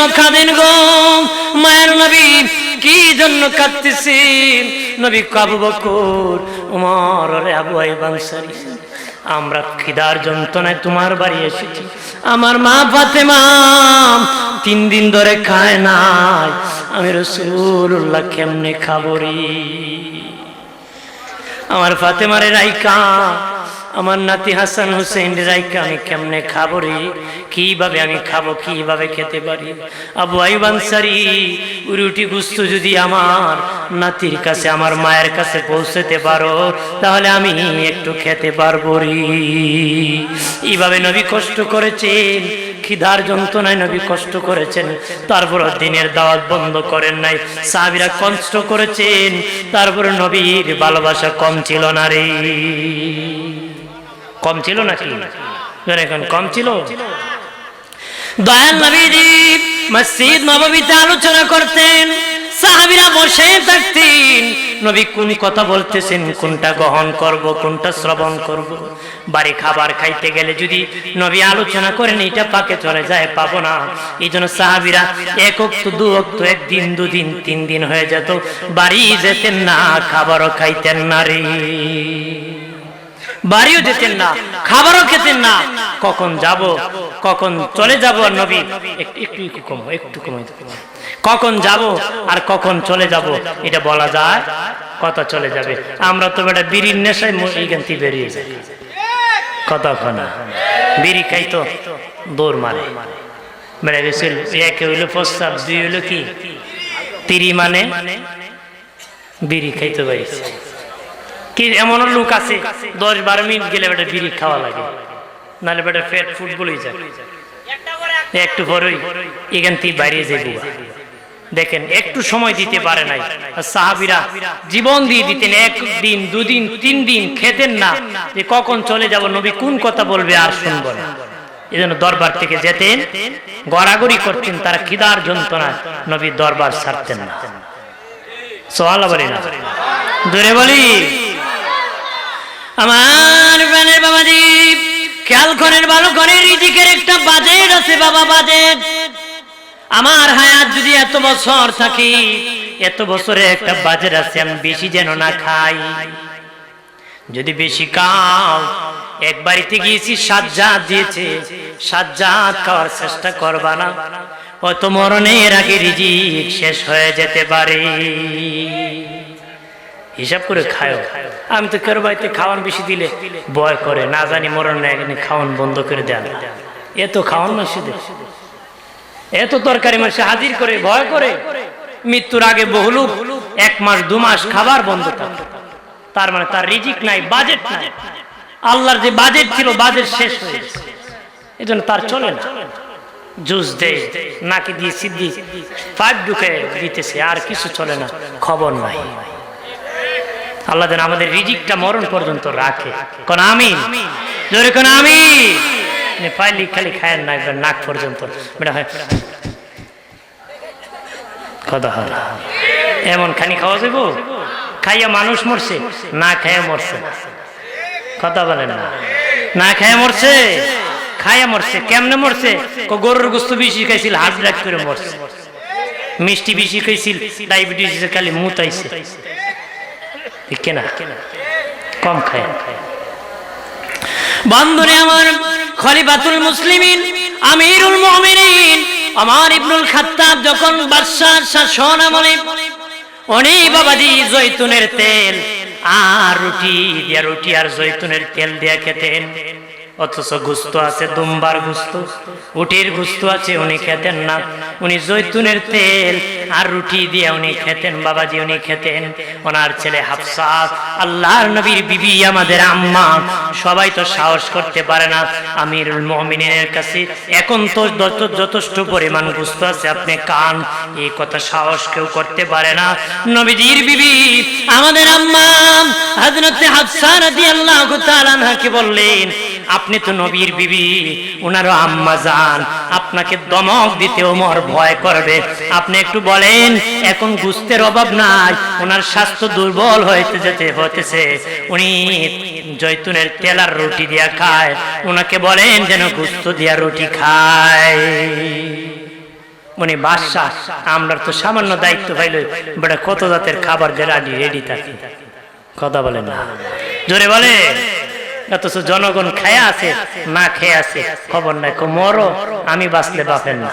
জন্য কাঁদেন গো মায়ের নবী, কি জন্য কাঁদতেছেন? নবী কাবু বকর, উমর রে আবু আইব আনসারী আমরা খিদার যন্ত্রণায় তোমার বাড়ি এসেছি। আমার মা ফাতেমা তিন দিন ধরে খায় নাই। আমি রসুল্লাহ কেমনে খাবরি আমার ফাতেমারে রাইকা আমার নাতি হাসান হুসেন রাইকা আমি কেমনে খাব রে? কীভাবে আমি খাব, কীভাবে খেতে পারি? আবু আইব আনসারি, রুটি গুস্ত যদি আমার নাতির কাছে, আমার মায়ের কাছে পৌঁছতে পারো, তাহলে আমি একটু খেতে পারব রে। এইভাবে নবী কষ্ট করেছেন, খিদার যন্ত্রণায় নবী কষ্ট করেছেন, তারপর দিনের দাওয়াত বন্ধ করেন নাই। সাহাবিরা কষ্ট করেছেন, তারপর নবীর ভালোবাসা কম ছিল না রে। কম ছিল নাকি? এখন কম ছিল? দয়াল নবীজি মসজিদ নববীতে আলোচনা করতেন, সাহাবিরা বসে থাকতেন, নবী কোন কথা বলতেছেন, কোনটা গ্রহণ করব, কোনটা শ্রবণ করব? বাড়ি খাবার খাইতে গেলে যদি নবী আলোচনা করেন, এটা পাকে চলে যায়, পাবো না। এই জন্য সাহাবিরা এক অক্ত, দু অক্ত, একদিন, দুদিন, তিন দিন হয়ে যেত, বাড়ি যেতেন না, খাবারও খাইতেন না রে। বাড়িও যেতেন না খাবারও খেতেন না। কখন যাব কখন চলে যাব আর নবী একটু একটু কম একটু কমাই কখন যাব আর কখন চলে যাব এটা বলা যায় কত চলে যাবে। আমরা তো বেটা বিড়ির নেশায় এইখান থেকে বেরিয়ে যাই। কতক্ষণ? বিড়ি খাই তো দৌড় মারে। বেড়ে গেছিল একে হইল প্রস্তাব দুই হইল কি? তিরি মানে? বিড়ি খাইতে পারিছে কি এমন লোক আছে দশ বারো মিনিট গেলে বেটা বিড়ি খাওয়া লাগে। নাহলে বেটা ফেট ফুটবলই যায়। একটু পরেই এখান থেকে বাইরে যাইব দেখেন, একটু সময় দিতে পারে নাই। সাহাবিরা জীবন দিয়ে দিতেন, একদিন, দুদিন, তিন দিন খেতেন না। যে কখন চলে যাব, নবী কোন কথা বলবে আর শুনব না। এই জন্য দরবার থেকে যেতেন, গড়াগড়ি করতেন, তারা খিদার যন্ত্রণা নবী দরবার ছাড়তেন না। সোহাল বলি না দূরে বলি। আমার প্রাণের বাবাজি খেয়াল করেন ভালো করে, রিজিকের একটা বাজেট আছে বাবা, বাজেট। আমার হায়াত যদি এত বছর থাকি, এত বছরে একটা বাজেট আছে, আমি বেশি যেন না খাই। যদি বেশি খাও, এক বাড়িতে গিয়েছি সাজ্জাত দিয়েছে সাজ্জাত খাওয়ার চেষ্টা করবা না। অত মরণের আগে রিজিক শেষ হয়ে যেতে পারে। হিসাব করে খায়। আমি তো কারও বাড়িতে খাওয়ান বেশি দিলে ভয় করে না জানি মরণ না এখানে খাওয়ান বন্ধ করে দেন। এত খাওয়ান দে এত তরকারি মাসে হাজির করে ভয় করে। মৃত্যুর আগে বহুলু এক মাস দু মাস খাবার বন্ধ থাকে। তার মানে তার রিজিক নাই বাজেট নাই। আল্লাহর যে বাজেট ছিল বাজেট শেষ হয়ে গেছে। এই জন্য তার চলে না। জুস দে নাকি দিয়ে সিদ্ধি পাইপ ঢুকে দিতেছে আর কিছু চলে না খবর নাই। আল্লাহ যেন আমাদের রিজিকটা মরণ পর্যন্ত রাখে। কোন আমি জোরে কোন আমি পাইলি খালি খায়েন না, একবার নাক পর্যন্ত। এমন খানি খাওয়া যাব খাইয়া মানুষ মরছে, না খাইয়া মরছে। কথা বলেন না। না খাইয়া মরছে খাইয়া মরছে, কেমনে মরছে? গরুর গোস্ত বেশি খাইছিল ব্রেক করে মরছে। মিষ্টি বেশি খাইছিল ডায়াবেটিস খালি মুতাইছে কম খায়। বন্ধুরে আমার, খলিফাতুল মুসলিমিন, আমিরুল আমার ইবনুল খাত্তাব যখন বাদশার শাসন আমলে উনি বাবাজি জৈতুনের তেল, আর রুটি দিয়া রুটি আর জৈতুনের তেল দিয়া খেতেন। অথচ গুস্ত আছে, দুম্বার গুস্ত। উটির গুস্ত আছে, উনি খেতেন না। উনি জৈতুনের তেল আর রুটি দিয়ে উনি খেতেন, বাবাজি উনি খেতেন। ওনার ছেলে হাফসা, আল্লাহর নবীর বিবি, আমাদের আম্মা, সবাই তো সাহস করতে পারে না। আমিরুল মমিনের কাছে এখন তো যথেষ্ট পরিমাণ গুস্ত আছে, আপনি কান এই কথা সাহস কেউ করতে পারে না। নবীজির বিবি, আমাদের আম্মা, হযরতে হাফসা রাদিয়াল্লাহু তাআলা আনহাকে বললেন আপনি তো নবীর বিবি ওনারও আম্মা যান আপনাকে দমক দিতে ওমর ভয় করবে। আপনি একটু বলেন, এখন গুস্তের অভাব নাই, ওনার স্বাস্থ্য দুর্বল হইতে যেতে হতেছে উনি জৈতুনের তেলার রুটি দিয়া খায়। ওনাকে বলেন যেন গুস্ত দিয়া রুটি খায়। উনি বাদশাহ, আমরা তো সামান্য দায়িত্ব পাইল বেটা কত জাতের খাবার যে রাডি থাকে। কথা বলেন না। জোরে বলে অথচ জনগণ খেয়ে আছে, না খেয়ে আছে, খবর নাই। মরো, আমি বাঁচলে বাপেন না।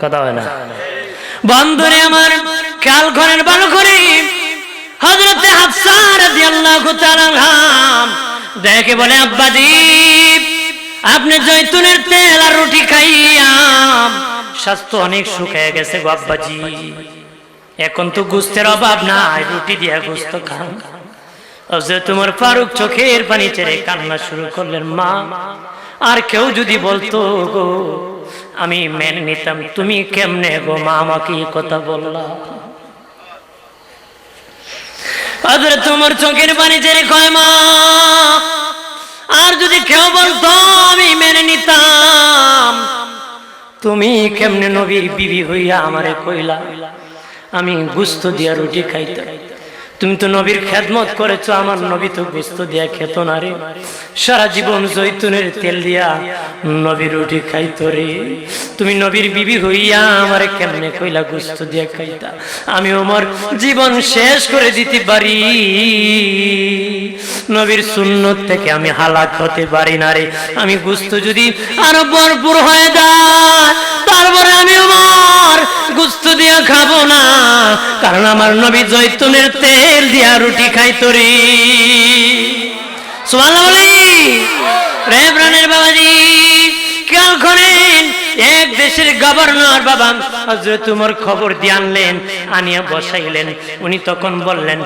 কথা হয় না। বন্ধুরে আমার, খেয়াল করেন ভালো করে। হজরতে দেখে বলে আব্বাজি আপনি তেল আর রুটি খাইয়া, স্বাস্থ্য অনেক শুকিয়ে গেছে গো আব্বাজি এখন তো গুস্তের অভাব নাই, রুটি দিয়া গুস্ত খান। তোমার ফারুক চোখের পানি ছেড়ে কান্না শুরু করলেন, মা, আর কেউ যদি বলতো গো, আমি মেনে নিতাম, তুমি কেমনে গো, মা আমাকে কথা বললা? তোমার চোখের পানি ছেড়ে কয়, মা, আর যদি কেউ বলতো, আমি মেনে নিতাম। তুমি কেমনে নবীর বিবি হইয়া আমারে কইলা, আমি গুস্ত দিয়া রুটি খাইতাম। তুমি তো নবীর খেদমত করেছ, আমার নবী তো গুস্ত দিয়া খেত না রে। সারা জীবন জৈতুনের তেল দিয়া নবীর রুটি খাইতো রে। তুমি নবীর বিবি হইয়া আমার কেমনে কইলা গুস্ত দিয়া খাইতা? আমি আমার জীবন শেষ করে দিতে পারি। নবীর সুন্নত থেকে আমি হালাক হতে পারি না রে। আমি গুস্ত যদি আরও ভরপুর হয়ে যায়, তারপরে আমি আমার গুস্ত দিয়া খাব না, কারণ আমার নবী জৈতুনের তেল দিয়া রুটি খাই রে সুবহানাল্লাহ বলি রে বাবাজি, খেয়াল করেন, এক দেশের গভর্নর বাবা হজরত তোমার খবর দিয়ে আনলেন, আনিয়া বসাইলেন। উনি তখন বললেন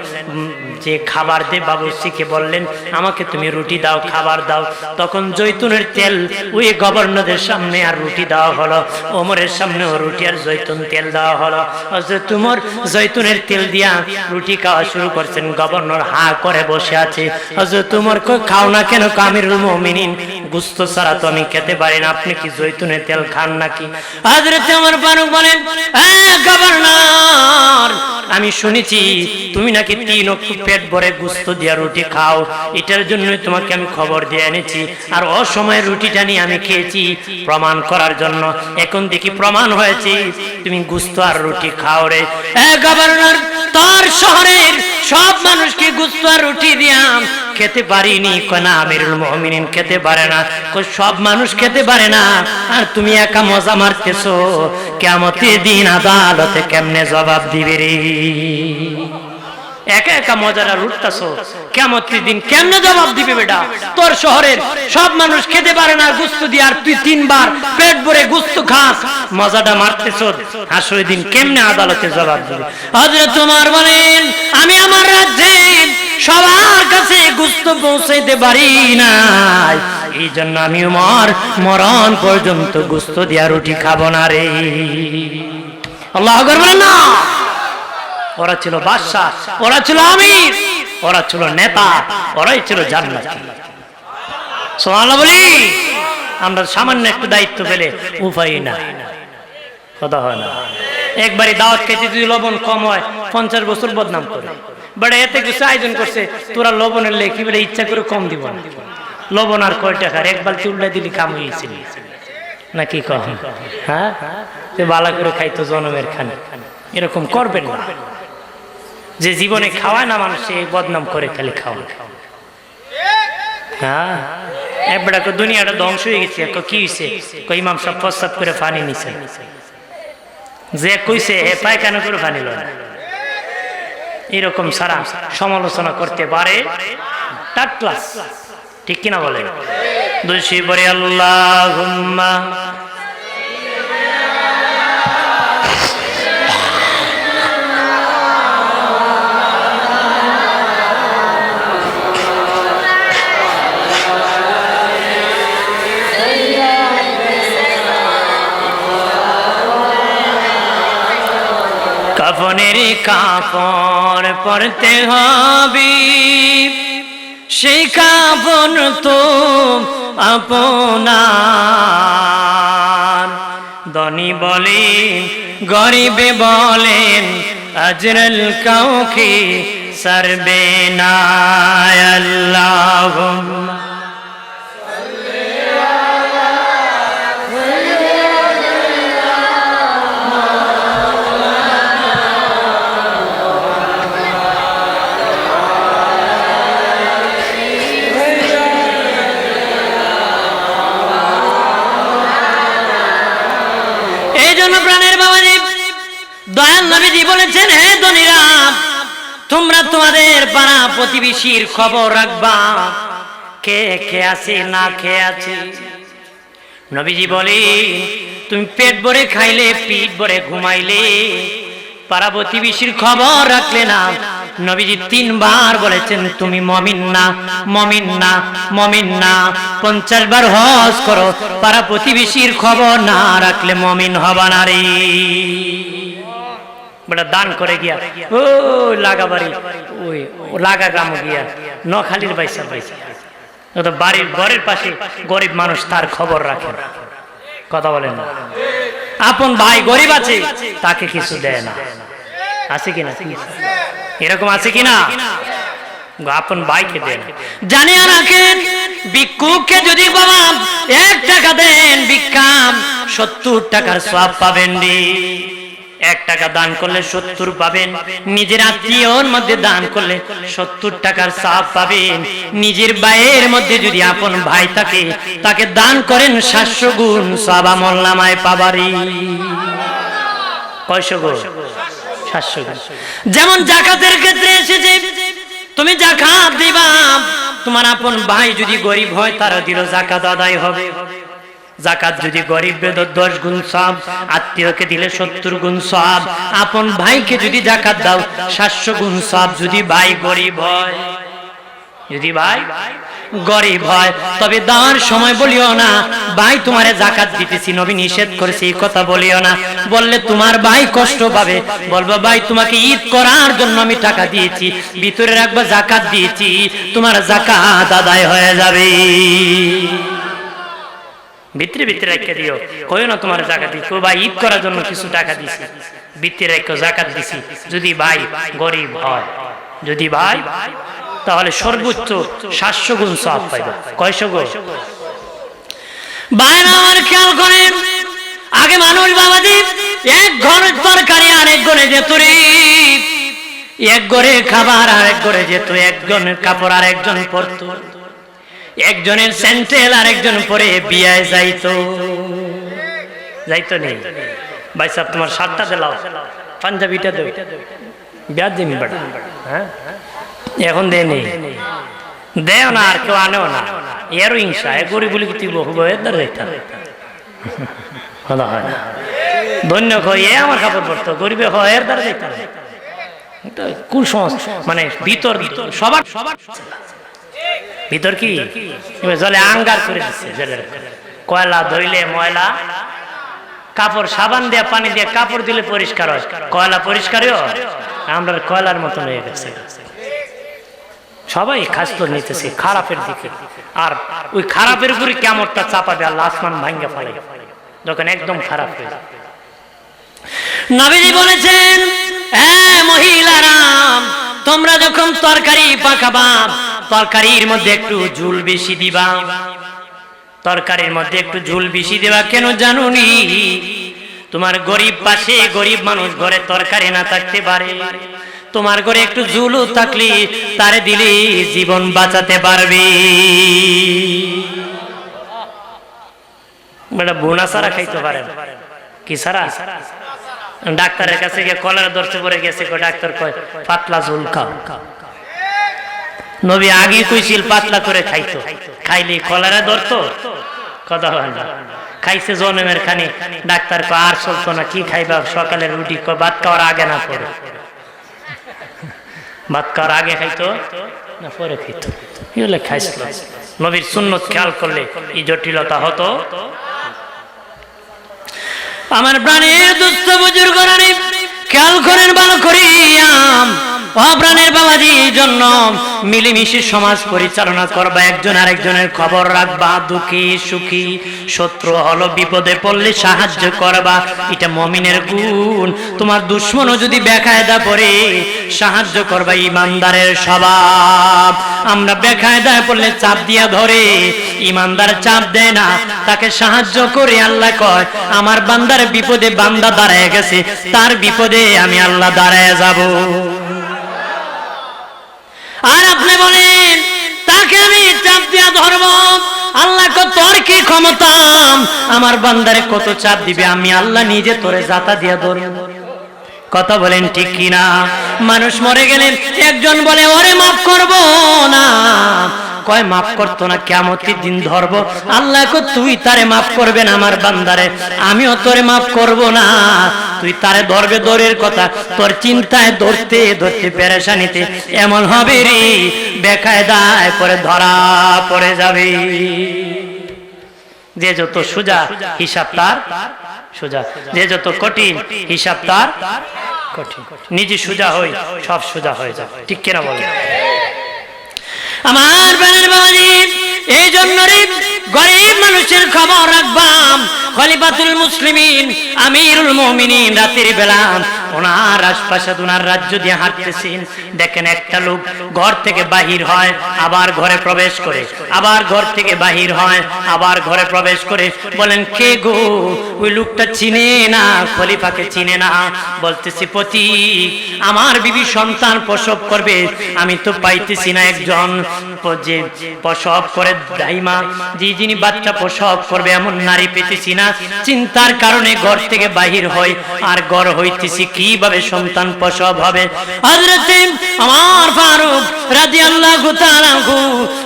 যে খাবার দে বাবুর্চিকে বললেন আমাকে তুমি রুটি দাও খাবার দাও। তখন জৈতুনের তেল ওই গভর্নরের সামনে আর রুটি দেওয়া হলো ওমরের সামনে রুটি আর জৈতুন তেল দেওয়া হলো। হজরত তোমার জৈতুনের তেল দিয়া রুটি খাওয়া শুরু করছেন গভর্নর হা করে বসে আছে। হজরত তোমার কই খাও না কেন কামিরুল মুমিনিন? গুস্ত ছাড়া তো আমি খেতে পারি না আপনি কি জৈতুনের তেল খান নাকি? হজরত আমার ফারুক বলেন "হ্যাঁ, গভর্নর আমি শুনেছি, তুমি নাকি তিন পেট ভরে গুস্ত দিয়া রুটি খাও। এটার জন্যই তোমাকে আমি খবর দিয়ে এনেছি। আর অসময়ে রুটিটা নিয়ে আমি খেয়েছি প্রমাণ করার জন্য। এখন দেখি প্রমাণ হয়েছে। তুমি গুস্ত আর রুটি খাও রে। গভর্নর, তোর শহরের সব মানুষকে গুস্ত আর রুটি দিয়াম। খেতে পারিনি, কনা আমিরুল মুমিনিন, খেতে পারে না। সব মানুষ খেতে পারে না। আর তুমি একা মজা মারতেছো। কেমতে দিন আদালতে কেমনে জবাব দিবে রে? একা একা মজাটা লুটতাছো কেমতের দিন কেমনে জবাব দিবে বেটা? তোর শহরের সব মানুষ খেতে পারে না, গুস্ত দিয়ে আর তুই তিনবার পেট ভরে গুস্ত খাস। মজাটা মারতেছো হাসরের দিন কেমনে আদালতে জবাব দিবে? হযরত তোমার বলেন, আমি আমার রাজ্যে সবার কাছে গুস্ত পৌঁছাইতে পারি নাই। এই জন্য আমি উমর মরণ পর্যন্ত গুস্ত দিয়া রুটি খাব না রে। আল্লাহ আকবার বলেন না। ওরা ছিল বাদশাহ, ওরা ছিল আমির, ওরা ছিল নেতা, ওরাই ছিল জান্নাত। সোমাল্লাহ বলি, আমরা সামান্য একটু দায়িত্ব পেলে উপায় না। কথা হয় না। একবারই দাওয়াত খেতে যদি লবণ কম হয়, পঞ্চাশ বছর বদনাম করে। বাট এতে কিছু আয়োজন করছে, তোরা লবণের লেখি বলে ইচ্ছা করে কম দিব না। লবণ আর কয় টাকার এক বালতি উল্লাই দিলি কাম হয়েছিল নাকি কহ হ্যাঁ? সে বালা করে খাইতো জনমের খানে। এরকম করবেন না। যে জীবনে খাওয়ায় না মানুষ সে বদনাম করে খালি খাওয়া হ্যাঁ? একবার দুনিয়াটা ধ্বংস হয়ে গেছে। কি হয়েছে কই ইমাম সব প্রস্তাব করে পানি নিছে। যে কইছে হে পায়খানা করে পানি লয়। এরকম সারা সমালোচনা করতে পারে ক্লাস ঠিক কিনা বলে দোষী পরে আল্লাহ কাফনের কাপড় পরতে হবে। সেই কাপড় তো আপনার। ধনী বলেন গরিবে বলেন আজরল কাউকে সারবে না। আল্লাহ তোমাদের পাড়া প্রতিবেশীর খবর রাখবা। কে কে আছে, না খেয়ে আছে? নবীজি বলে, তুমি পেট ভরে খাইলে, পিঠ ভরে ঘুমাইলে। পাড়া প্রতিবেশীর খবর রাখলে না। নবীজি তিনবার বলেছেন, তুমি মমিন না মমিন না মমিন না। পঞ্চাশ বার হজ করো। পাড়া প্রতিবেশীর খবর না রাখলে মমিন হবা না রে। বলে দান করে গিয়া ও লাগা বাড়ি, ওই লাগা গ্রাম গিয়া নখালির বাইসা বাইসা। বাড়ির ঘরের পাশে গরিব মানুষ তার খবর রাখে। কথা বলেন আপন ভাই গরিব আছে, তাকে কিছু দেয় না। আছে কিনা এরকম আছে কিনা আপন ভাইকে দেন জানিয়ে রাখেন, ভিক্ষুককে যদি বাবা এক টাকা দেন, ভিক্ষাম, সত্তর টাকার সব পাবেন এক টাকা দান করলে সত্তর পাবেন। নিজের আত্মীয়র মধ্যে দান করলে সত্তর টাকার সাপ পাবেন। নিজের ভাইয়ের মধ্যে যদি আপন ভাই থাকে, তাকে দান করেন সাতশো গুণ সব আমল নামায় পাবারি। কয়শো গুণ? সাতশো গুণ। যেমন জাকাতের ক্ষেত্রে এসেছে, তুমি জাকাত দিবা। তোমার আপন ভাই যদি গরিব হয় তারা দিল জাকাত আদায় হবে। জাকাত যদি গরিব বেদর দশ গুণ সব, আত্মীয়কে দিলে সত্তর গুণ সব, আপন ভাইকে যদি জাকাত দাও, সাতশো গুণ সব যদি ভাই গরিব হয়। যদি ভাই গরিব হয়, তবে দেওয়ার সময় বলিও না, ভাই তোমারে জাকাত দিতেছি, নবী নিষেধ করেছে, এই কথা বলিও না। বললে তোমার ভাই কষ্ট পাবে, বলব, ভাই, তোমাকে ঈদ করার জন্য আমি টাকা দিয়েছি, ভিতরে রাখবা জাকাত দিয়েছি, তোমার জাকাত আদায় হয়ে যাবে। ভিতরে ভিতরে রেখে দিও। কইও না তোমার জাকাত দিচ্ছি। ভাই, ঈদ করার জন্য কিছু টাকা দিছি। ভিতরে রেখে জাকাত দিছি। যদি ভাই গরিব হয়, যদি ভাই, তাহলে সর্বোচ্চ সাতশো গুণ সব পাইবে। কয়শো গুণ? খাবার আর ঘরে যেত একজনের কাপড় পরতো। একজনের স্যান্টেল আর একজন পরে বিয়ায় যাইতো। যাইতো নেই ভাই সাহেব, তোমার শার্টটা দিলাও পাঞ্জাবিটা দেও। বিয়ার দিন বাড়ি হ্যাঁ? এখন দে নেই দেও না, আর কেউ আনেও না। এরও হিংসা। এ গরিব বলি তুই বহু বয়ের দ্বার যাইতাম হয় ধন্য কই, এ আমার কাপড় পরতো। গরিবে হয় এর দ্বারা যাইতাম কুসংস্কার। মানে ভিতর সবার সবার ভিতর কি? জলে আঙ্গার করে দিচ্ছে জলের কয়লা ধইলে ময়লা, কাপড় সাবান দিয়ে, পানি দিয়ে, কাপড় দিলে পরিষ্কার হয়। কয়লা পরিষ্কারও আমরা কয়লার মতন হয়ে গেছে। সবাই খাসতো নিতেছে খারাপের দিকে। আর ওই খারাপের উপরে কেমনটা চাপাবে আল্লাহ আসমান ভাঙ্গা ফেলে। যখন একদম খারাপ হয়ে যায়। বলেছেন হ্যাঁ মহিলারাম, তোমরা যখন তরকারি পাকাবা তরকারির মধ্যে একটু ঝুল বেশি দিবা? তরকারির মধ্যে একটু ঝুল বেশি দেবা কেন জানুনি? তোমার গরিব পাশে গরিব মানুষ ঘরে তরকারি না থাকতে পারে। তোমার ঘরে একটু ঝুলও থাকলে তারে দিলে জীবন বাঁচাতে পারবে। বোনা সারা খাইতে পারে? কি সারা? ডাক্তারের কাছে গিয়ে কলার ধরতে পরে গেছে ডাক্তার কয়, পাতলা ঝুল খাও। নবী আগে কইছিল, পাতলা করে খাইতো খাইলে কলারে ধরতো? কথা হয় না। খাইছে জনমের খানি। ডাক্তার কো আর চলতো না, কি খাইবা? সকালে রুটি কয়, ভাত খাওয়ার আগে না পরে? ভাত খাওয়ার আগে খাইতো না পরে খাইতো? এগুলো খাইছিল। নবীর সুন্নত খেয়াল করলে এই জটিলতা হতো। আমার প্রাণের দুস্থ বুজুর্গ খেয়াল করেন ভালো করিয়াম অপ্রাণের বাবাজির জন্য মিলেমিশে সমাজ পরিচালনা করবা। একজন আরেকজনের খবর রাখবা, দুঃখী, সুখী, শত্রু হলো, বিপদে পড়লে সাহায্য করবা। এটা মমিনের গুণ। তোমার দুশ্মনও যদি বেকায়দা পড়ে, সাহায্য করবা ইমানদারের স্বভাব। আমরা বেকায়দায় পড়লে চাপ দিয়া ধরে, ইমানদার চাপ দেয় না, তাকে সাহায্য করে আল্লাহ কয়, আমার বান্দার বিপদে বান্দা দাঁড়ায় গেছে, তার বিপদে আমি আল্লাহ দাঁড়ায় যাব। আর আপনি বলেন, তাকে আমি চাপ দিয়া ধরব? আল্লাহ তোর কি ক্ষমতা? আমার বান্দারে কত চাপ দিবে? আমি আল্লাহ নিজে তোরে জাতা দিয়া ধরব। কথা বলেন ঠিক কিনা? মানুষ মরে গেলেন, একজন বলে, ওরে মাফ করব না। কয়, মাফ করতো না কেমতির দিন ধরবো। আল্লাহ তুই তারে মাফ করবেন আমার বান্দারে। আমিও তোরে মাফ করব না। তুই তারে ধরবে দৌড়ের কথা, তোর চিন্তায় ধরতে ধরতে পেরেশানিতে এমন হবে রে। বেকায় দায় পরে ধরা পড়ে যাবে। যে যত সোজা হিসাব তার, সোজা। যে যত কঠিন হিসাব তার, কঠিন। নিজে সোজা হই, সব সোজা হয়ে যায়। ঠিক কিনা বলে আমার বানের বাবাজি এই জন্য রে গরিব মানুষের খবর রাখবাম। খলিফাতুল মুসলিমিন, আমিরুল মুমিনিন রাতের বেলা ওনার আশপাশে ওনার রাজ্য দিয়ে হাঁটতেছেন। দেখেন একটা লোক ঘর থেকে বাহির হয়, আবার ঘরে প্রবেশ করে। আবার ঘর থেকে বাহির হয়, আবার ঘরে প্রবেশ করে। বলেন, কে গো? ওই লোকটা চিনে না, খলিফাকে চিনে না। বলতেছি পতি আমার বিবি সন্তান প্রসব করবে। আমি তো পাইতেছি না একজন। যে প্রসব করে দাইমা, যে যিনি বাচ্চা প্রসব করবে, এমন নারী পেতেছি না। চিন্তার কারণে ঘর থেকে বাহির হয় আর ঘর হইতেছি কীভাবে সন্তান প্রসব হবে। আমার ফারুক তাআলা আনহু,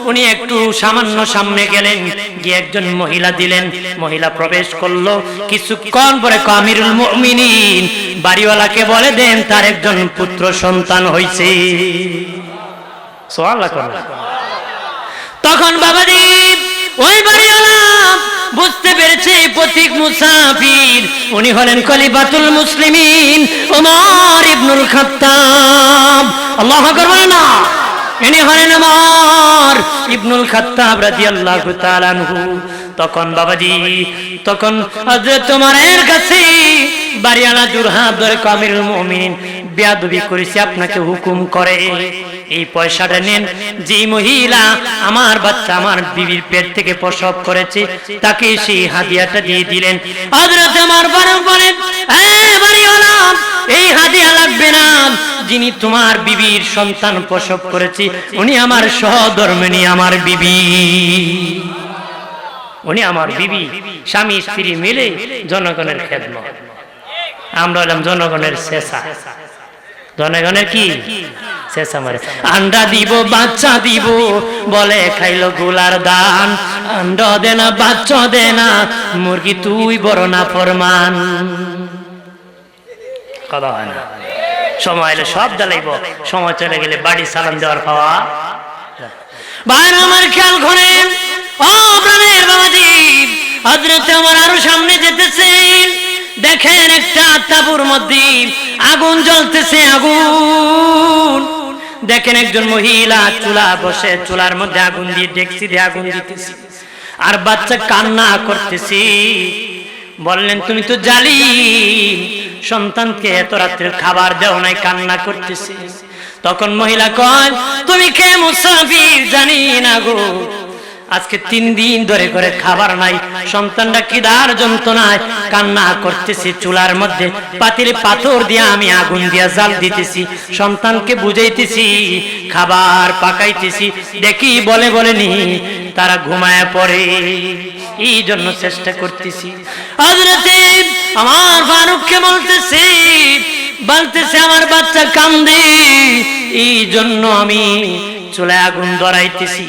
উনি একটু সামান্য সামনে গেলেন, গিয়ে একজন মহিলা দিলেন। মহিলা প্রবেশ করল। কিছুক্ষণ পরে কামিরুল মুমিনিন। বাড়িওয়ালাকে বলে দেন, তার একজন পুত্র সন্তান হইছে। সোয়াল্লাহ করলাম তখন বাবাজি ওই বাড়িওয়ালা বুঝতে পেরেছে পথিক মুসাফির। উনি হলেন কলিবাতুল মুসলিমিন ওমর ইবনুল খাত্তাব। আল্লাহ আকবার না। ইনি হলেন ওমর ইবনুল খাত্তাব রাদিয়াল্লাহু আল্লাহ আনহু। তখন বাবাজি তখন হযরত ওমরের কাছে বাড়িওয়ালা দুরহাত ধরে কামিরুল মুমিনিন বেয়াদবি করেছে আপনাকে হুকুম করে। এই পয়সাটা নেন যে মহিলা আমার বাচ্চা আমার বিবির পেট থেকে প্রসব করেছে তাকে সেই হাদিয়াটা দিয়ে দিলেন। হযরত আমার বারণ বলেন "হ্যাঁ, বাড়িওয়ালা, এই হাদিয়া লাগবে না যিনি তোমার বিবির সন্তান প্রসব করেছে উনি আমার সহধর্মিনী আমার বিবি। উনি আমার বিবি স্বামী স্ত্রী মিলে জনগণের খেদমত। আমরা হলাম জনগণের শেষা। জনগণের কি? আন্ডা দিব বাচ্চা দিব বলে খাইলো গুলার দান। আন্ডা দে না বাচ্চা দে না মুরগি তুই বড় না ফরমান। কথা হয় না। সময় এলে সব জ্বালাইব। সময় চলে গেলে বাড়ি সালাম দেওয়ার খাওয়া বাইরে আমার খেয়াল করেন। দেখেন একটা তাবুর মধ্যে আগুন জ্বলতেছে, আগুন। দেখেন একজন মহিলা চুলা বসে, চুলার মধ্যে আগুন দিয়ে দিয়ে আগুন দিতেছি। আর বাচ্চা কান্না করতেছি। বললেন, তুমি তো জালি সন্তানকে এত রাত্রে খাবার দেও নাই, কান্না করতেছি। তখন মহিলা কয়, তুমি কে মুসাফির? জানি না গো। আজকে তিন দিন ধরে করে খাবার নাই, সন্তানটা কিদার যন্ত্রণায় কান্না করতেছি, চুলার মধ্যে পাতিলে পাথর দিয়ে আমি আগুন দিয়া জাল দিতেছি, সন্তানকে বুঝাইতেছি, খাবার পাকাইতেছি, দেখি বলে বলে নি, তারা ঘুমায় পড়ে। এই জন্য চেষ্টা করতেছি। আমার ফারুককে বলতেছি, বলতেছে, আমার বাচ্চা কান্দে, এই জন্য আমি চলে আগুন ধরাইতেছি।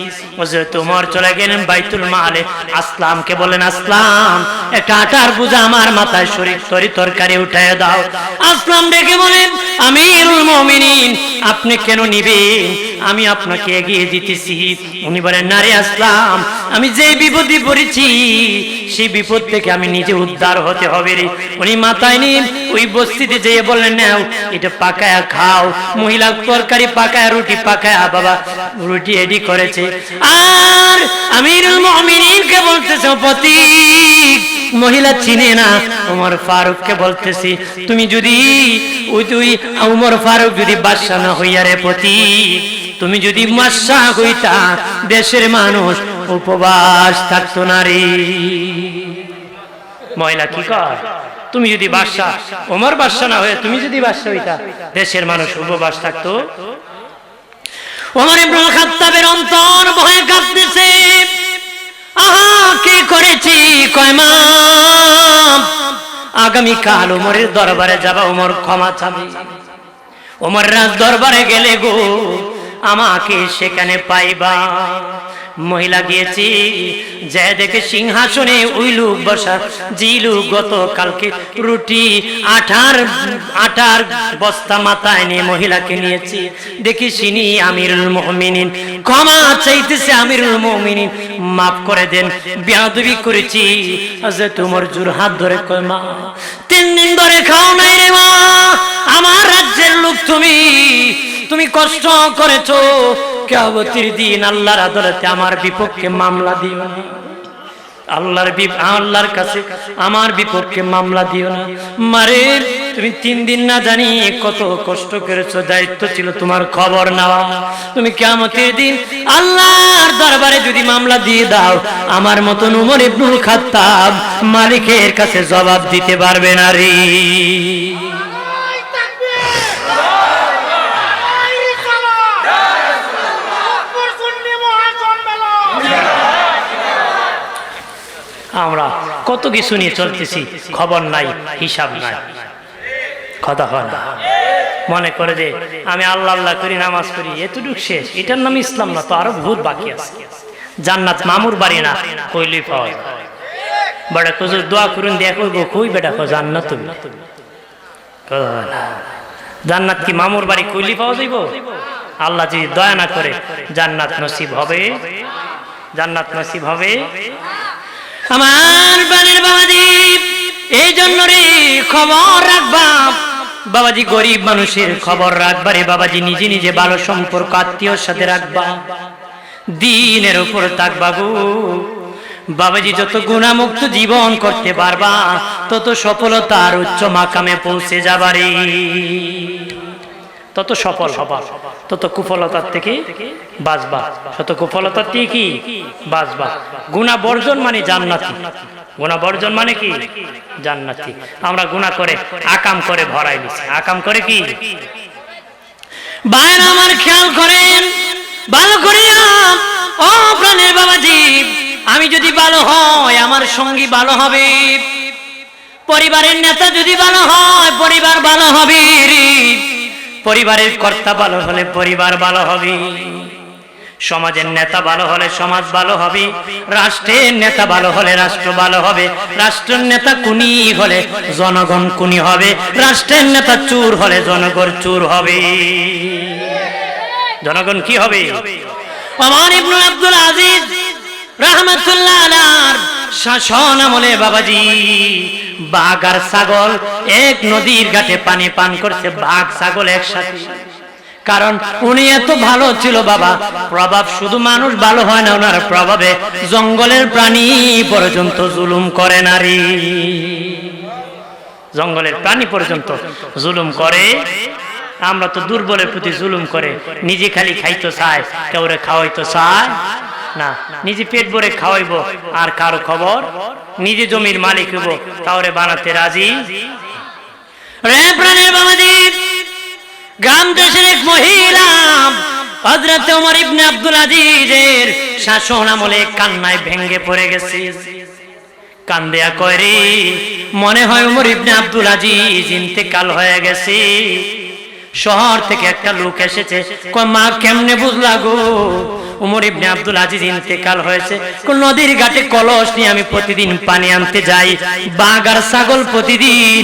চলে গেলেন বাইতুল মালে। আসলামকে বলেন আসলাম, একটা আটার বুঝা আমার মাথায় শরীর তরি তরকারি উঠায় দাও। আসলাম ডেকে বলেন আপনি কেন নিবেন? আমি আপনাকে এগিয়ে দিতেছি। উনি বলেন নারে আসলাম, আমি যে বিপদে পড়েছি, সেই বিপদ থেকে আমি নিজে উদ্ধার হতে হবে রে। উনি মাথায় নিন ওই বস্তিতে যেয়ে বললেন, নাও, এটা পাকায়া খাও। মহিলা তরকারি পাকায়া, রুটি পাকায়া, বাবা রুটি এডি করেছে। আর আমিরুল মুমিনিনকে বলতেছে পতি মহিলা চিনে না ওমর ফারুককে বলতেছি তুমি যদি ওই তুই ওমর ফারুক যদি বাদশা না হইয়া রে পতি তুমি যদি মাসা হইতা দেশের মানুষ উপবাস থাকতো না রে। মহিলা কি কর তুমি যদি বাদশা ওমর বাদশা না হয়ে তুমি যদি বাদশা হইতা দেশের মানুষ উপবাস থাকতো। ওমর ইবনুল খাত্তাবের অন্তর ভয়ে কাঁপতেছে আহা, কি করেছি? কয়, মা, আগামীকাল ওমরের দরবারে যাবা, ওমর ক্ষমা চাবে। ওমর রাজ দরবারে গেলে গো, আমাকে সেখানে পাইবা। মহিলা গিয়েছি যে দেখে সিংহাসনে ওই লোক বসা। লোক গত কালকে রুটি, আঠার আটার বস্তা মাথায় নিয়ে মহিলাকে নিয়েছি। দেখি সিনি আমিরুল মুমিনিন। ক্ষমা চাইতেছে আমিরুল মুমিনিন। মাফ করে দেন, বিয়াদবি করেছি। যে তোমার জোর হাত ধরে কয়, মা, তিন দিন ধরে খাও নাই রে মা। আমার রাজ্যের লোক তুমি তুমি কষ্ট করেছ। কেবতির দিন আল্লাহর আদালতে আমার বিপক্ষে মামলা দিও না। আল্লাহর আল্লাহর কাছে আমার বিপক্ষে মামলা দিও না। মারে, তুমি তিন দিন না জানি কত কষ্ট করেছ, দায়িত্ব ছিল তোমার খবর নেওয়া। তুমি কেমতের দিন আল্লাহর দরবারে যদি মামলা দিয়ে দাও, আমার মতন উমর ইবনুল খাত্তাব মালিকের কাছে জবাব দিতে পারবে না রে। কত কিছু নিয়ে চলতেছি, খবর নাই, হিসাব নাই। কথা হয় না। মনে করে যে আমি আল্লাহ আল্লাহ করি, নামাজ করি এতটুক শেষ। এটার নাম ইসলাম না, তো আরও বহুত বাকি আছে। জান্নাত মামুর বাড়ি না কইলি পাওয়া যায়। বেটা কুজুর দোয়া করুন, দেখো গো, কই বেটা কো জান্নাত তুমি। জান্নাত কি মামুর বাড়ি কইলি পাওয়া যাইব? আল্লাহ যদি দয়া না করে, জান্নাত নসিব হবে। জান্নাত নসিব হবে। আমার বাবাজি গরিব মানুষের খবর রাখবা রে বাবাজি, নিজে নিজে ভালো সম্পর্ক, আত্মীয়র সাথে রাখবা। দিনের উপর থাকবা গো। বাবাজি যত গুণামুক্ত জীবন করতে পারবা, তত সফলতার উচ্চ মাকামে পৌঁছে যাবারে তত সফল হবা, তত কুফলতার থেকে বাঁচবা। তত কুফলতার থেকে কি? বাঁচবা। গুণা বর্জন মানে জান্নাতি। গুণা বর্জন মানে কি? জান্নাতি। আমরা গুণা করে আকাম করে ভরাই দিছি আকাম করে কি? বাইরে আমার খেয়াল করেন, ভালো করিয়া, ও প্রাণের বাবাজি, আমি যদি ভালো হয় আমার সঙ্গী ভালো হবে। পরিবারের নেতা যদি ভালো হয়, পরিবার ভালো হবে। পরিবারের কর্তা ভালো হলে পরিবার ভালো হবে। সমাজের নেতা ভালো হলে সমাজ ভালো হবে, রাষ্ট্রের নেতা ভালো হলে রাষ্ট্র ভালো হবে, রাষ্ট্রের নেতা কুনি হলে জনগণ কুনি হবে, রাষ্ট্রের নেতা চুর হলে জনগণ চুর হবে। জনগণ কি হবে? আমার ইবনুল আব্দুল আজিজ রহমতুল্লাহ শাসন আমলে বাবাজি, বাঘ আর ছাগল এক নদীর ঘাটে পানি পান করছে, বাঘ ছাগল একসাথে। কারণ উনি এত ভালো ছিল বাবা। প্রভাব শুধু মানুষ ভালো হয় না, ওনার প্রভাবে জঙ্গলের প্রাণী পর্যন্ত জুলুম করে নারী। জঙ্গলের প্রাণী পর্যন্ত জুলুম করে। আমরা তো দুর্বলের প্রতি জুলুম করে। নিজে খালি খাইতো চায়, কেউরে খাওয়াইতো চায়। না, নিজে পেট ভরে খাওয়াইব, আর কারও খবর? নিজে জমির মালিক হইব, তাওরে বানাতে রাজি? গ্রাম দেশের এক মহিলা হজরত ওমর ইবনে আব্দুল আজিজের শাসন আমলে কান্নায় ভেঙ্গে পড়ে গেছে। কান্দেয়া কয়রে, মনে হয় উমর ইবনে আব্দুল আজিজ ইন্তেকাল হয়ে গেছে। শহর থেকে একটা লোক এসেছে, কয়, মা, কেমনে বুঝলা গো? উমর ইবনে আব্দুল আজিজ ইন্তেকাল হয়েছে। কোন নদীর ঘাটে কলস নিয়ে আমি প্রতিদিন পানি আনতে যাই। বাঘ আর ছাগল প্রতিদিন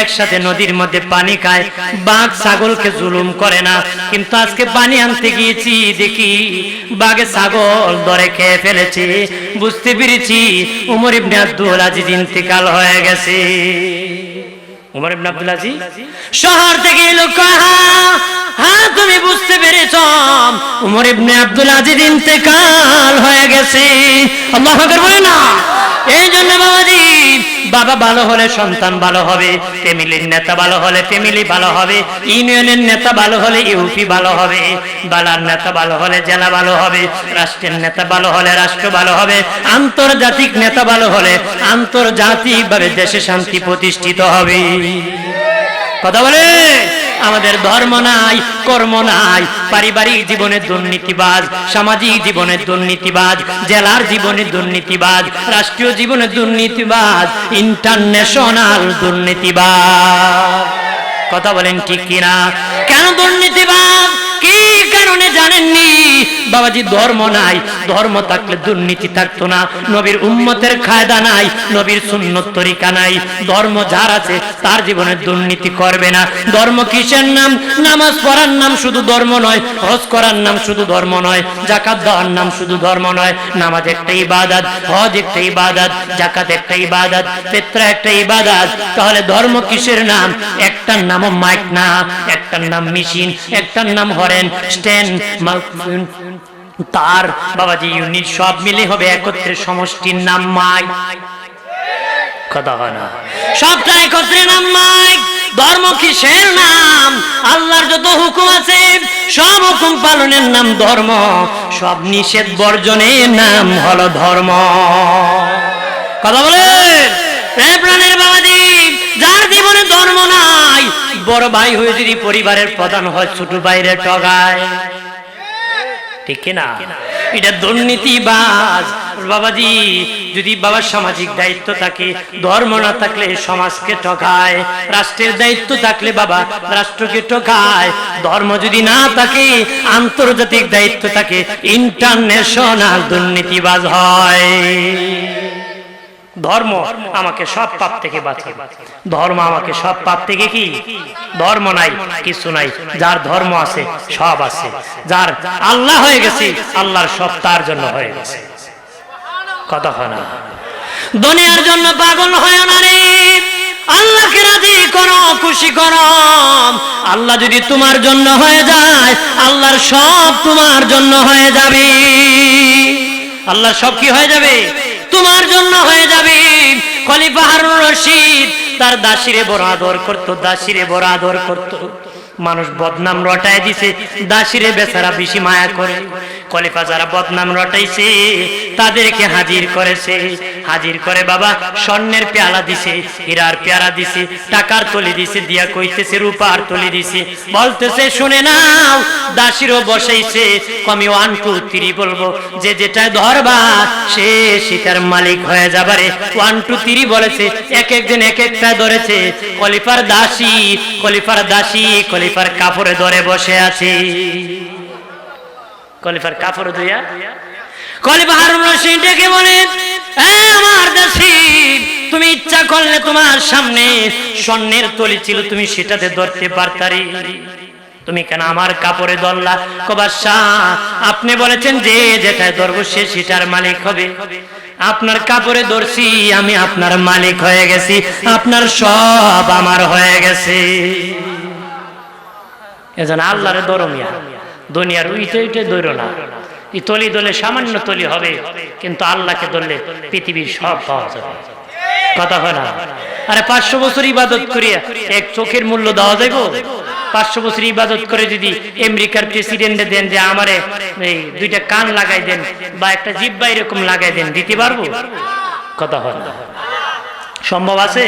একসাথে নদীর মধ্যে পানি খায়। বাঘ ছাগলকে জুলুম করে না। কিন্তু আজকে পানি আনতে গিয়েছি, দেখি বাঘে ছাগল দরে খেয়ে ফেলেছে। বুঝতে পেরেছি উমর ইবনে আব্দুল আজিজ ইন্তেকাল হয়ে গেছে। উমর ইবনে আব্দুল আজিজ? শহর থেকে এলো কহা? হ্যাঁ তুমি বুঝতে পেরেছ উমর ইবনে আব্দুল আজিজ ইন্তেকাল হয়ে গেছে। আল্লাহ আকবার বলে না। বাবা ভালো হলে সন্তান ভালো হবে, ফ্যামিলির নেতা ভালো হলে ফ্যামিলি ভালো হবে, ইউনিয়নের নেতা ভালো হলে ইউপি ভালো হবে, বালার নেতা ভালো হলে জেলা ভালো হবে, রাষ্ট্রের নেতা ভালো হলে রাষ্ট্র ভালো হবে, আন্তর্জাতিক নেতা ভালো হলে আন্তর্জাতিকভাবে দেশে শান্তি প্রতিষ্ঠিত হবে। কথা বলে? আমাদের ধর্ম নাই, কর্ম নাই। পারিবারিক জীবনে দুর্নীতিবাজ, সামাজিক জীবনে দুর্নীতিবাজ, জেলার জীবনে দুর্নীতিবাজ, রাষ্ট্রীয় জীবনে দুর্নীতিবাজ, ইন্টারন্যাশনাল দুর্নীতিবাজ। কথা বলেন ঠিক কিনা? কেন দুর্নীতিবাজ? কি কারণে জানেননি? বাবাজি, ধর্ম নাই। ধর্ম থাকলে দুর্নীতি থাকতো না। নবীর উম্মতের খায়দা নাই, নবীর সুন্নত তরিকা নাই। ধর্ম যার আছে, তার জীবনে দুর্নীতি করবে না। ধর্ম কিসের নাম? নামাজ পড়ার নাম শুধু ধর্ম নয়, হজ করার নাম শুধু ধর্ম নয় জাকাত দেওয়ার নাম শুধু ধর্ম নয়। নামাজ একটা ইবাদত, হজ একটা ইবাদত জাকাত একটা ইবাদত পেত্রা একটা ইবাদত। তাহলে ধর্ম কিসের নাম? একটার নাম মাইক না, একটার নাম মেশিন, একটার নাম হরেন, স্ট্যান্ড তার বাবাজি ইউনিট সব মিলে হবে একত্রে সমষ্টির নাম মাইক কথা হয় না। সবটা একত্রে নাম মাইক ধর্ম কিসের নাম? আল্লাহর যত হুকুম আছে, সব হুকুম পালনের নাম ধর্ম। সব নিষেধ বর্জনের নাম হলো ধর্ম। কথা বলেন? প্রাণের বাবাজি, যার জীবনে ধর্ম নাই, বড় ভাই হয়ে যদি পরিবারের প্রধান হয়, ছোট ভাইরে টগায় ঠিক না। এটা দুর্নীতিবাজ। বাবাজি, যদি বাবার সামাজিক দায়িত্ব থাকে, ধর্ম না থাকলে সমাজকে ঠকায়, রাষ্ট্রের দায়িত্ব থাকলে বাবা রাষ্ট্রকে ঠকায়, ধর্ম যদি না থাকে, আন্তর্জাতিক দায়িত্ব থাকে, ইন্টারন্যাশনাল দুর্নীতিবাজ হয়। ধর্ম আমাকে সব পাপ থেকে বাঁচাবে। ধর্ম আমাকে সব পাপ থেকে কি? ধর্ম নাই, কিছু নাই। যার ধর্ম আছে, সব আছে। যার আল্লাহ হয়ে গেছে, আল্লাহর সব তার জন্য হয়ে গেছে। কথা হয় না। দুনিয়ার জন্য পাগল হয় না রে। আল্লাহকে রাজি করো, খুশি করো। আল্লাহ যদি তোমার জন্য হয়ে যায়, আল্লাহর সব তোমার জন্য হয়ে যাবে। আল্লাহ সব কি হয়ে যাবে? তোমার জন্য হয়ে যাবে। খলিফা হারুন রশিদ তার দাসিরে বড় আদর করত, দাসিরে বড় আদর করত। মানুষ বদনাম রটায় দিছে, দাসিরে বেচারা বেশি মায়া করে। খলিফা যারা বদনাম রটাইছে, তাদেরকে হাজির করেছে। হাজির করে বাবা, স্বর্ণের পেয়ালা দিছে, হীরার পেয়ারা দিছে, টাকার তলি দিছে, দিয়া কইতেছে, রূপার তলি দিছে। বলতেছে, শুনে নাও, দাসিরও বসাইছে। আমি ওয়ান টু থ্রি বলব, যে যেটা ধরবা সে সেটার মালিক হয়ে যাবারে ওয়ান টু থ্রি বলেছে, এক একজন এক একটা ধরেছে। কলিফার দাসী কলিফার দাসী খলিফার কাপড়ে ধরে বসে আছে। খলিফার কাপড় ধুইয়া হারুন রশিদ ডেকে আমার তুমি ইচ্ছা করলে তোমার সামনে স্বর্ণের তলি ছিল, তুমি সেটাতে ধরতে পারতারি। তুমি কেন আমার কাপড়ে ধরলা? কবাসা আপনি বলেছেন যে যেটায় ধরবো সে সেটার মালিক হবে। আপনার কাপড়ে ধরছি, আমি আপনার মালিক হয়ে গেছি, আপনার সব আমার হয়ে গেছে। এজন আল্লাহরে দরমিয়া। দুনিয়ার উইটে উইটে দৈর না। এই তলি দলে সামান্য তলি হবে, কিন্তু আল্লাহকে ধরলে পৃথিবীর সব পাওয়া যাবে। কথা হয় না? আরে পাঁচশো বছর ইবাদত করিয়া এক চোখের মূল্য দেওয়া যাইব? পাঁচশো বছর ইবাদত করে যদি আমেরিকার প্রেসিডেন্টে দেন যে আমারে এই দুইটা কান লাগাই দেন বা একটা জিব্বা এরকম লাগাই দেন, দিতে পারব? কথা হয় না। সম্ভব আছে?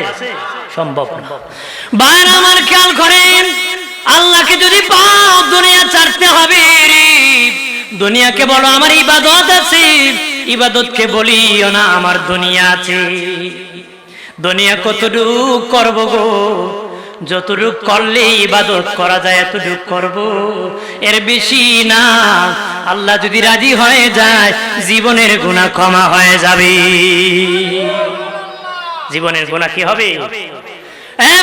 সম্ভব না। বাইরে আমার খেয়াল করেন আল্লাহকে যদি পাও দুনিয়া ছাড়তে হবে দুনিয়াকে বলো আমার ইবাদত আছে, ইবাদতকে বলিও না আমার দুনিয়া আছে। দুনিয়া কতটুক করব গো, যতটুক করলে ইবাদত করা যায় এতটুক করব। এর বেশি না, আল্লাহ যদি রাজি হয়ে যায়, জীবনের গুণা ক্ষমা হয়ে যাবে। জীবনের গুণা কি হবে?